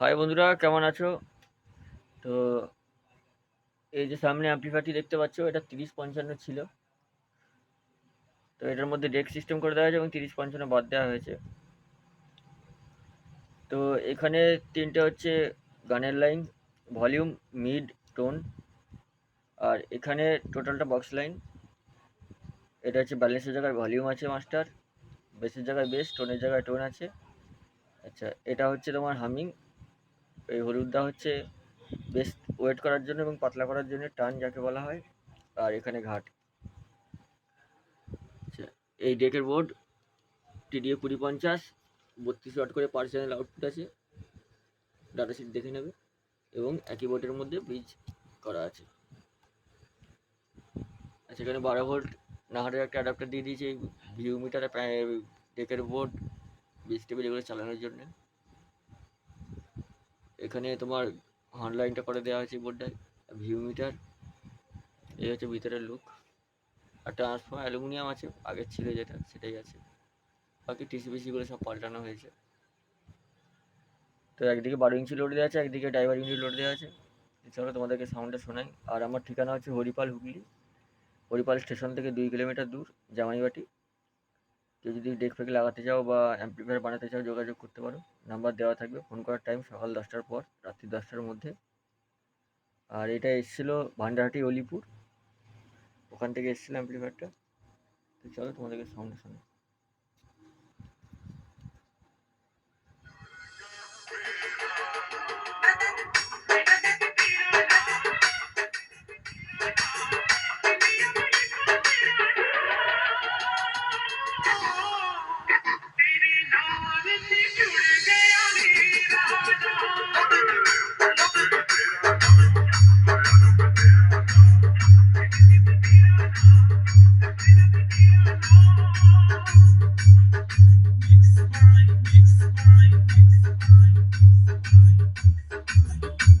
High বন্ধুরা, কেমন আছো? তো এই যে সামনে অ্যাম্পলিফায়ারটি দেখতে পাচ্ছ, এটা তিরিশ পঞ্চান্ন ছিল। তো এটার মধ্যে ডেক সিস্টেম করে দেওয়া হয়েছে এবং তিরিশ পঞ্চান্ন বাদ দেওয়া হয়েছে। তো এখানে তিনটে হচ্ছে গানের লাইন ভলিউম মিড টোন আর এখানে টোটালটা বক্স লাইন এটা হচ্ছে ব্যালেন্সের জায়গায় ভলিউম আছে মাস্টার। বেসের জায়গায় বেস, টোনের জায়গায় টোন আছে। আচ্ছা এটা হচ্ছে তোমার হামিং। এই হলুদটা হচ্ছে বেশ ওয়েট করার জন্য এবং পাতলা করার জন্য টান যাকে বলা হয়, আর এখানে ঘাট। আচ্ছা এই ডেকের বোর্ড, টিডিএ কুড়ি পঞ্চাশ, বত্রিশ ওয়াট করে পার চ্যানেল আউটপুট আছে। ডাটা শিট দেখে নেবে। এবং একই বোর্ডের মধ্যে ব্রিজ করা আছে। আচ্ছা এখানে বারো ভোল্ট নাহারের একটা অ্যাডাপ্টার দিয়ে দিয়েছে ভিউ মিটারে ডেকের বোর্ড বিজ টেবিল এগুলো চালানোর জন্য। এখানে তোমার হর্ন লাইনটা করে দেওয়া হয়েছে বোর্ডটায় ভিউ মিটার এই হচ্ছে ভিতরের লুক আর ট্রান্সফর্মার অ্যালুমিনিয়াম আছে আগের ছিল যেটা, সেটাই আছে। বাকি টিসিবিসিগুলো সব পাল্টানো হয়েছে। তো একদিকে বারো ইঞ্চি লোড দেওয়া আছে, একদিকে ড্রাইভার ইঞ্চি লোড দেওয়া আছে। এছাড়াও তোমাদেরকে সাউন্ডটা শোনাই। আর আমার ঠিকানা হচ্ছে হরিপাল হুগলি। হরিপাল স্টেশন থেকে দুই কিলোমিটার দূর, জামাইবাটি। কেউ যদি ডেক ফেক লাগাতে চাও বা অ্যাম্পলিফায়ার বানাতে চাও, যোগাযোগ করতে পারো। নাম্বার দেওয়া থাকবে ফোন করার টাইম সকাল দশটার পর, রাত্রি দশটার মধ্যে। আর এটা এসেছিল ভান্ডারহাটি অলিপুর। ওখান থেকে এসেছিল অ্যাম্পলিফায়ারটা তো চলো তোমাদেরকে সামনে শোনো Thank you.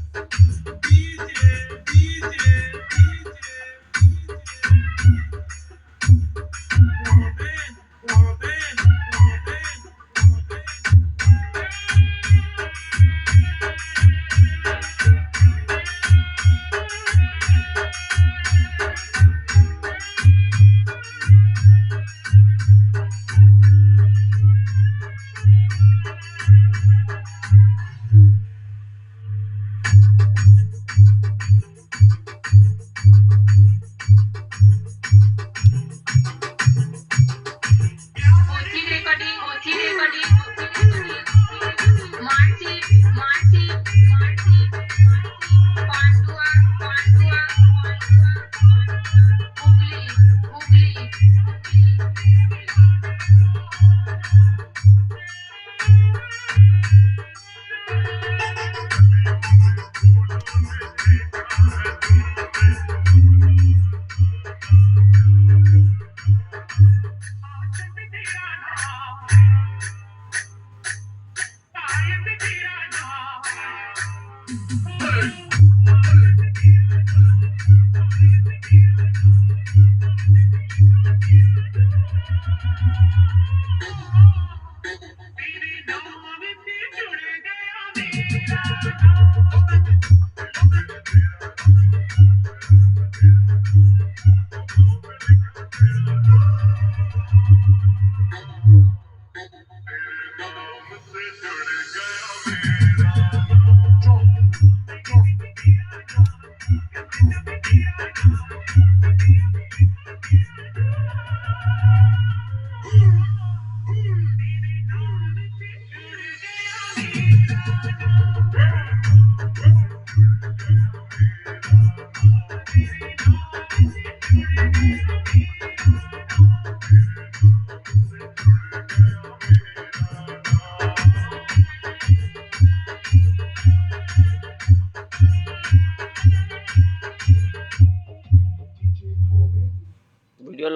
गया ভিডিও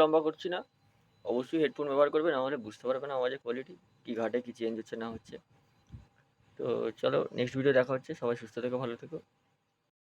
লম্বা করছি না। অবশ্যই হেডফোন ব্যবহার করবে না হলে বুঝতে পারবে না আওয়াজের কোয়ালিটি কী ঘাটে, কী চেঞ্জ হচ্ছে, না হচ্ছে। তো চলো নেক্সট ভিডিও দেখা হচ্ছে। সবাই সুস্থ থেকো, ভালো থেকো।